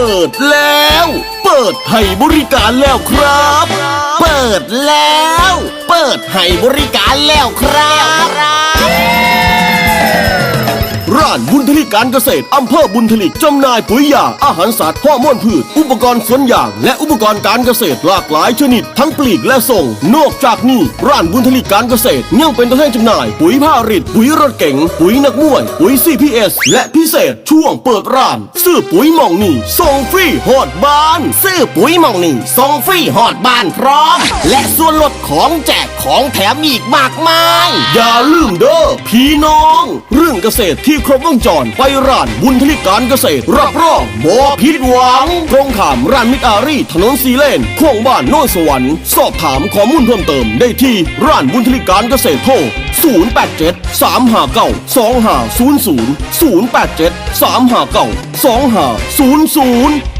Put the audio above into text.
ปิดแล้ว เปิดให้บริการแล้วครับ เปิดแล้ว เปิดให้บริการแล้วครับานบุญทลิกการเกษตรอำเภอบุญทลิกจำหน่ายปุ๋ยยาอาหารสัตว์ฮอร์โมนพืช อุปกรณ์สวนยาง และอุปกรณ์การเกษตรหลากหลายชนิด ทั้งปลีกและส่ง นอกจากนี้ร้านบุญทลิกการเกษตรยังเป็นตัวแทนจำหน่าย ปุ๋ยผ้าริดปุ๋ยรถเก๋งปุ๋ยนักมวย ปุ๋ย CPS และพิเศษช่วงเปิดร้าน ซื้อปุ๋ยหมองนี่ส่งฟรีฮอดบ้าน ซื้อปุ๋ยหมองนี่ส่งฟรีฮอดบ้านพร้อม และส่วน ลดของแจกของแถมอีกมากมาย อย่าลืมเด้อพี่น้อง เรื่องเกษตรที่ครบวงจรไปร้านบุญทลิการเกษตร รับรองบ่ผิดหวังตรงขามร้านมิตรอารีถนนสีเลนโค้งบ้านโน่นสวรรค์สอบถามข้อมูลเพิ่มเติมได้ที่ร้านบุญทลิกการเกษตรโทร087 359 2500 087 359 2500